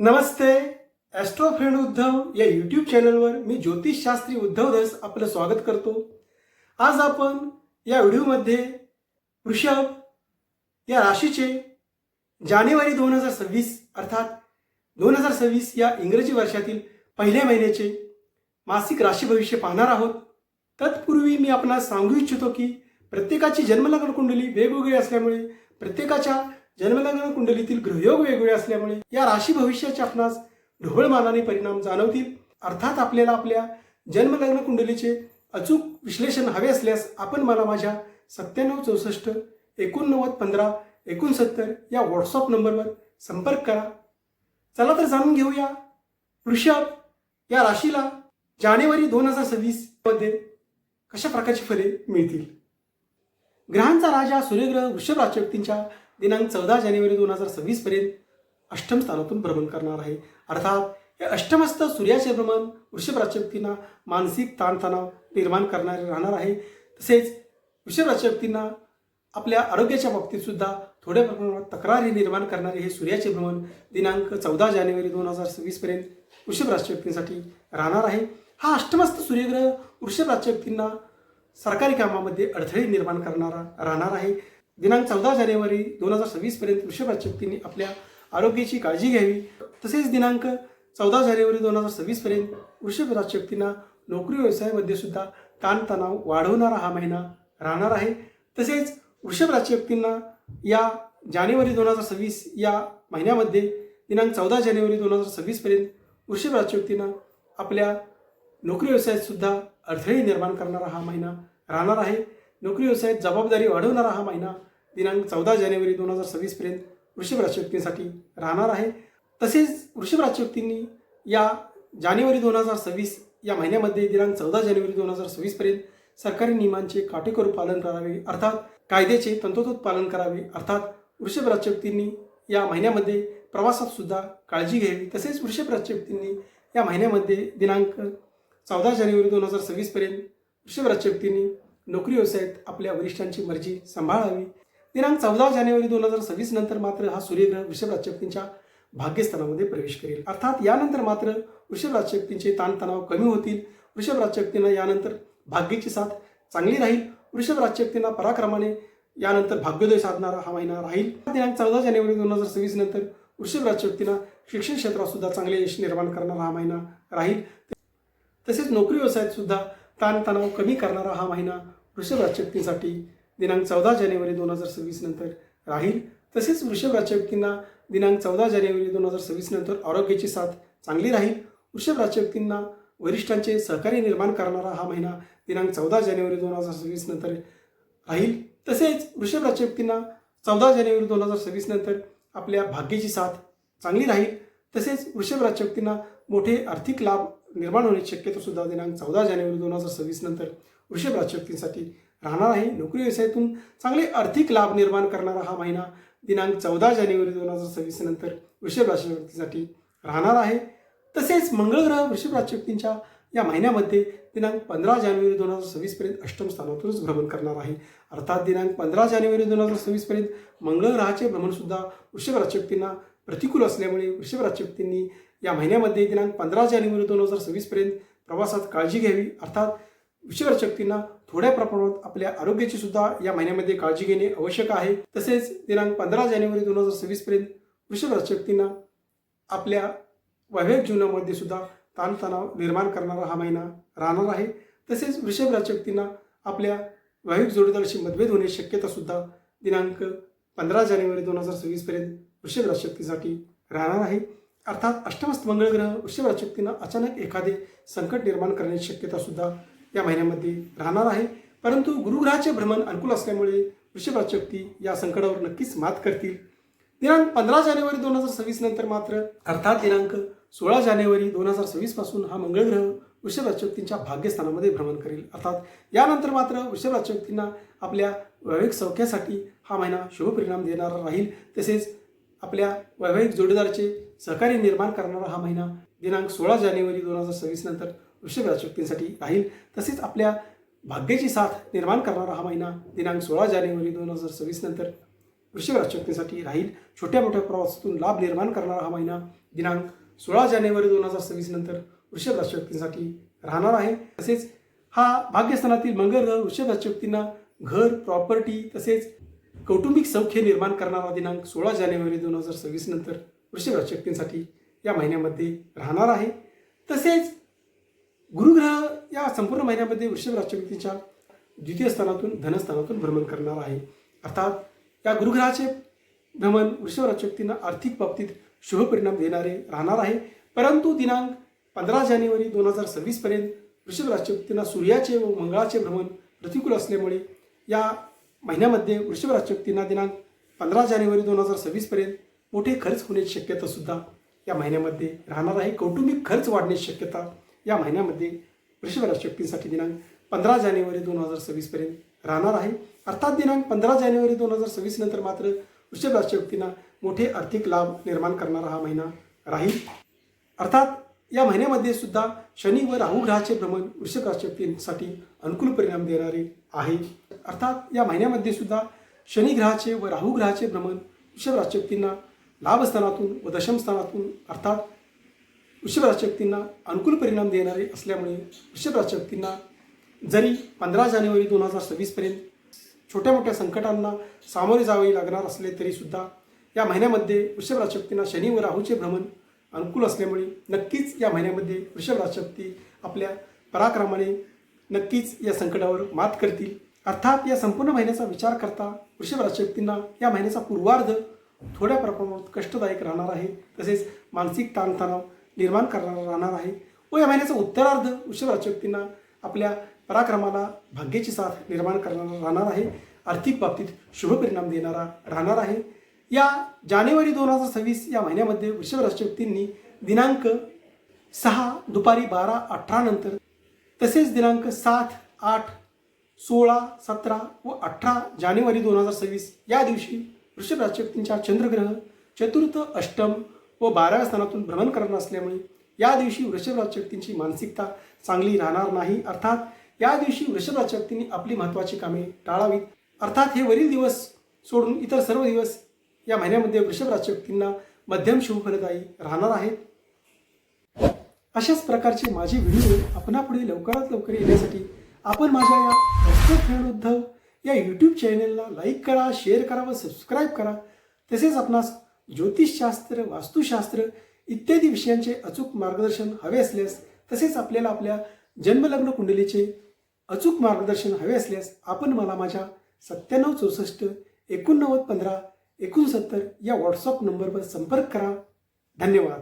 नमस्ते Austro friend Uddhav या YouTube चॅनलवर मी ज्योतिष शास्त्री उद्धव धस आपलं स्वागत करतो. आज आपण या व्हिडिओमध्ये वृषभ या राशीचे जानेवारी दोन हजार सव्वीस अर्थात दोन हजार सव्वीस या इंग्रजी वर्षातील पहिल्या महिन्याचे मासिक राशी भविष्य पाहणार आहोत. तत्पूर्वी मी आपणास सांगू इच्छितो की प्रत्येकाची जन्मलग्न कुंडली वेगवेगळी असल्यामुळे प्रत्येकाच्या जन्मलग्न कुंडलीतील ग्रहयोग वेगवेगळे असल्यामुळे या राशी भविष्याचे आपणास ढोबळमानाने परिणाम जाणवतील. अर्थात आपल्याला आपल्या जन्मलग्न कुंडलीचे अचूक विश्लेषण हवे असल्यास आपण मला माझ्या सत्त्याण्णव चौसष्ट एकोणनव्वद पंधरा एकोणसत्तर या व्हॉट्सअप नंबरवर संपर्क करा. चला तर जाणून घेऊया. वृषभ या राशीला जानेवारी दोन हजार सव्वीसमध्ये कशा प्रकारची फले मिळतील? ग्रहांचा राजा सूर्यग्रह वृषभ राजव्यक्तींच्या दिनांक चौदा जानेवारी दोन हजार सव्वीस पर्यंत अष्टम स्थानातून भ्रमण करणार आहे. अर्थात हे अष्टमस्थ सूर्याचे भ्रमण वृषभ राशी व्यक्तींना मानसिक ताणतणाव निर्माण करणारे राहणार आहे. तसेच वृषभ राशी व्यक्तींना आपल्या आरोग्याच्या बाबतीत सुद्धा थोड्या प्रमाणात तक्रारी निर्माण करणारे हे सूर्याचे भ्रमण दिनांक चौदा जानेवारी दोन हजार सव्वीस पर्यंत वृषभ राशी व्यक्तींसाठी राहणार आहे. हा अष्टमस्थ सूर्यग्रह वृषभ राशी व्यक्तींना सरकारी कामामध्ये अडथळे निर्माण करणारा राहणार आहे. दिनांक चौदा जानेवारी दोन हजार सव्वीस पर्यंत वृषभ राशी आपल्या आरोग्याची काळजी घ्यावी. तसेच दिनांक चौदा जानेवारी दोन हजार सव्वीस पर्यंत वृषभ राजशक्तींना नोकरी व्यवसायामध्ये सुद्धा ताणतणाव वाढवणारा हा महिना राहणार आहे. तसेच वृषभ राजशक्तींना या जानेवारी दोन हजार सव्वीस या महिन्यामध्ये दिनांक चौदा जानेवारी दोन हजार सव्वीस पर्यंत वृषभ राजशक्तींना आपल्या नोकरी व्यवसायात सुद्धा अडथळे निर्माण करणारा हा महिना राहणार आहे. नोकरी व्यवसायात जबाबदारी वाढवणारा हा महिना दिनांक चौदा जानेवारी दोन हजार सव्वीसपर्यंत वृषभ राशी राहणार आहे. तसेच वृषभ राशी या जानेवारी दोन हजार सव्वीस या महिन्यामध्ये दिनांक चौदा जानेवारी दोन हजार सव्वीसपर्यंत सरकारी नियमांचे काटेकोर पालन करावे अर्थात कायद्याचे तंतोतंत पालन करावे अर्थात वृषभ राशी या महिन्यामध्ये प्रवासात सुद्धा काळजी घ्यावी. तसेच वृषभ राशी या महिन्यामध्ये दिनांक चौदा जानेवारी दोन हजार सव्वीसपर्यंत वृषभ राशी नोकरी व्यवसायात आपल्या वरिष्ठांची मर्जी सांभाळावी. दिनांक चौदा जानेवारी दोन हजार सव्वीस नंतर मात्र हा सूर्यग्रह वृषभ राजशक्तींच्या भाग्यस्थानामध्ये प्रवेश करेल. अर्थात यानंतर मात्र वृषभ राजशक्तींचे ताणतणाव कमी होतील. वृषभ राजशक्तींना यानंतर भाग्याची साथ चांगली राहील. वृषभ राजशक्तींना पराक्रमाने यानंतर भाग्योदय साधणारा हा महिना राहील. दिनांक चौदा जानेवारी दोन हजार सव्वीस नंतर वृषभ राजशक्तींना शिक्षण क्षेत्रात सुद्धा चांगले यश निर्माण करणारा हा महिना राहील. तसेच नोकरी व्यवसायात सुद्धा ताणतणाव कमी करणारा हा महिना वृषभ राजशक्तींसाठी दिनांक चौदा जानेवारी दोन हजार सव्वीस नंतर राहील. तसेच वृषभ राजव्यक्तींना दिनांक चौदा जानेवारी दोन हजार सव्वीस नंतर आरोग्याची साथ चांगली राहील. वृषभ राजव्यक्तींना वरिष्ठांचे सहकार्य निर्माण करणारा हा महिना दिनांक चौदा जानेवारी दोन हजार सव्वीस नंतर राहील. तसेच वृषभ राजव्यक्तींना चौदा जानेवारी दोन हजार सव्वीस नंतर आपल्या भाग्याची साथ चांगली राहील. तसेच वृषभ राजव्यक्तींना मोठे आर्थिक लाभ निर्माण होण्याची शक्यता सुद्धा दिनांक चौदा जानेवारी दोन हजार सव्वीस नंतर वृषभ राजव्यक्तींसाठी राहणार आहे. नोकरी व्यवसायातून चांगले आर्थिक लाभ निर्माण करणारा हा महिना दिनांक चौदा जानेवारी दोन हजार सव्वीस नंतर वृषभ राशी व्यक्तीसाठी राहणार आहे. तसेच मंगळ ग्रह वृषभ राशी व्यक्तींच्या या महिन्यामध्ये दिनांक पंधरा जानेवारी दोन हजार सव्वीस पर्यंत अष्टम स्थानातूनच भ्रमण करणार आहे. अर्थात दिनांक पंधरा जानेवारी दोन हजार सव्वीस पर्यंत मंगळ ग्रहाचे भ्रमण सुद्धा वृषभ राशी प्रतिकूल असल्यामुळे वृषभ राशी या महिन्यामध्ये दिनांक पंधरा जानेवारी दोन हजार सव्वीस पर्यंत प्रवासात काळजी घ्यावी. अर्थात वृषभ शक्तींना थोड्या प्रमाणात आपल्या आरोग्याची सुद्धा या महिन्यामध्ये काळजी घेणे आवश्यक आहे. तसेच दिनांक पंधरा जानेवारी दोन हजार सव्वीस पर्यंत वृषभ शक्तींना आपल्या वैवाहिक जीवनामध्ये सुद्धा ताणतणाव निर्माण करणारा हा महिना राहणार आहे. तसेच वृषभ शक्तींना आपल्या वैवाहिक जोडीदाराशी मतभेद होण्याची शक्यता सुद्धा दिनांक पंधरा जानेवारी दोन हजार सव्वीस पर्यंत वृषभ राजशक्तीसाठी राहणार आहे. अर्थात अष्टमस्त मंगळ ग्रह वृषभ शक्तींना अचानक एखादे संकट निर्माण करण्याची शक्यता सुद्धा या महिन्यामध्ये राहणार आहे. परंतु गुरुग्रहाचे भ्रमण अनुकूल असल्यामुळे वृषभ राशी व्यक्ती या संकटावर नक्कीच मात करतील. दिनांक पंधरा जानेवारी दोन हजार सव्वीस नंतर मात्र अर्थात दिनांक सोळा जानेवारी दोन हजार सव्वीसपासून हा मंगळग्रह वृषभ राशी व्यक्तींच्या भाग्यस्थानामध्ये भ्रमण करेल. अर्थात यानंतर मात्र वृषभ व्यक्तींना आपल्या वैवाहिक सौख्यासाठी हा महिना शुभपरिणाम देणारा राहील. तसेच आपल्या वैवाहिक जोडीदाराचे सहकार्य निर्माण करणारा हा महिना दिनांक सोळा जानेवारी दोन हजार सव्वीस नंतर वृषभ राशी व्यक्तींसाठी राहील. तसेच आपल्या भाग्याची साथ निर्माण करणारा हा महिना दिनांक सोळा जानेवारी दोन हजार सव्वीस नंतर वृषभ राशी व्यक्तींसाठी राहील. छोट्या मोठ्या प्रवासातून लाभ निर्माण करणारा हा महिना दिनांक सोळा जानेवारी दोन हजार सव्वीस नंतर वृषभ राशी व्यक्तींसाठी राहणार आहे. तसेच हा भाग्यस्थानातील मंगळ ग्रह वृषभ राशी व्यक्तींना घर प्रॉपर्टी तसेच कौटुंबिक सौख्य निर्माण करणारा दिनांक सोळा जानेवारी दोन हजार सव्वीस नंतर वृषभ राशी व्यक्तींसाठी या महिन्यामध्ये राहणार आहे. तसेच गुरुग्रह या संपूर्ण महिन्यामध्ये वृषभ राष्ट्रपतीच्या द्वितीय स्थानातून धनस्थानातून भ्रमण करणार आहे. अर्थात या गुरुग्रहाचे भ्रमण वृषभ राष्ट्रपतींना आर्थिक बाबतीत शुभ परिणाम देणारे राहणार आहे. परंतु दिनांक पंधरा जानेवारी दोन हजार सव्वीसपर्यंत वृषभ राष्ट्रपतींना सूर्याचे व मंगळाचे भ्रमण प्रतिकूल असल्यामुळे या महिन्यामध्ये वृषभ राष्ट्रपतींना दिनांक पंधरा जानेवारी दोन हजार सव्वीसपर्यंत मोठे खर्च होण्याची शक्यता सुद्धा या महिन्यामध्ये राहणार आहे. कौटुंबिक खर्च वाढण्याची शक्यता या महिन्यामध्ये वृषभ शक्तींसाठी दिनांक पंधरा जानेवारी दोन हजार सव्वीसपर्यंत राहणार आहे. अर्थात दिनांक पंधरा जानेवारी दोन हजार सव्वीस नंतर मात्र वृषभ राशी मोठे आर्थिक लाभ निर्माण करणारा हा महिना राहील. अर्थात या महिन्यामध्ये सुद्धा शनी व राहू ग्रहाचे भ्रमण वृषभ राशी अनुकूल परिणाम देणारे आहे. अर्थात या महिन्यामध्ये सुद्धा शनी ग्रहाचे व राहू ग्रहाचे भ्रमण वृषभ राशी व्यक्तींना लाभस्थानातून व दशमस्थानातून अर्थात वृषभ राशी व्यक्तींना अनुकूल परिणाम देणारे असल्यामुळे वृषभ राशी व्यक्तींना जरी पंधरा जानेवारी दोन हजार सव्वीसपर्यंत छोट्या मोठ्या संकटांना सामोरे जावे लागणार असले तरीसुद्धा या महिन्यामध्ये वृषभ राशी व्यक्तींना शनी व राहूचे भ्रमण अनुकूल असल्यामुळे नक्कीच या महिन्यामध्ये वृषभ राशी व्यक्ती आपल्या पराक्रमाने नक्कीच या संकटावर मात करतील. अर्थात या संपूर्ण महिन्याचा विचार करता वृषभ राशी व्यक्तींना या महिन्याचा पूर्वार्ध थोड्या प्रमाणात कष्टदायक राहणार आहे. तसेच मानसिक ताणतणाव निर्माण करणारा राहणार आहे. व या महिन्याचा उत्तरार्ध वृषभ राजव्यक्तींना आपल्या पराक्रमाला भाग्याची साथ निर्माण करणारा राहणार आहे. आर्थिक बाबतीत शुभ परिणाम देणारा राहणार आहे. या जानेवारी दोन हजार सव्वीस या महिन्यामध्ये वृषभ राष्ट्रव्यक्तींनी दिनांक सहा दुपारी बारा अठरा नंतर तसेच दिनांक सात आठ सोळा सतरा व अठरा जानेवारी दोन हजार सव्वीस या दिवशी वृषभ राष्ट्रव्यक्तींच्या चंद्रग्रह चतुर्थ अष्टम व बाराव्या स्थानातून भ्रमण करणार असल्यामुळे या दिवशी वृषभ राशी व्यक्तींची मानसिकता चांगली राहणार नाही. अर्थात या दिवशी वृषभ राशी व्यक्तींनी आपली महत्त्वाची कामे टाळावीत. अर्थात हे वरील दिवस सोडून इतर सर्व दिवस या महिन्यामध्ये वृषभ राशी व्यक्तींना मध्यम शुभफलदायी राहणार आहेत. अशाच प्रकारचे माझे व्हिडिओ आपणापुढे लवकरात लवकर येण्यासाठी आपण माझ्या या रस्ते उद्धव या यूट्यूब चॅनलला लाईक करा शेअर करा व सबस्क्राईब करा. तसेच आपणास ज्योतिषशास्त्र वास्तुशास्त्र इत्यादी विषयांचे अचूक मार्गदर्शन हवे असल्यास तसेच आपल्याला आपल्या जन्मलग्न कुंडलीचे अचूक मार्गदर्शन हवे असल्यास आपण मला माझ्या सत्त्याण्णव चौसष्ट एकोणनव्वद पंधरा एकोणसत्तर या व्हॉट्सअप नंबरवर संपर्क करा. धन्यवाद.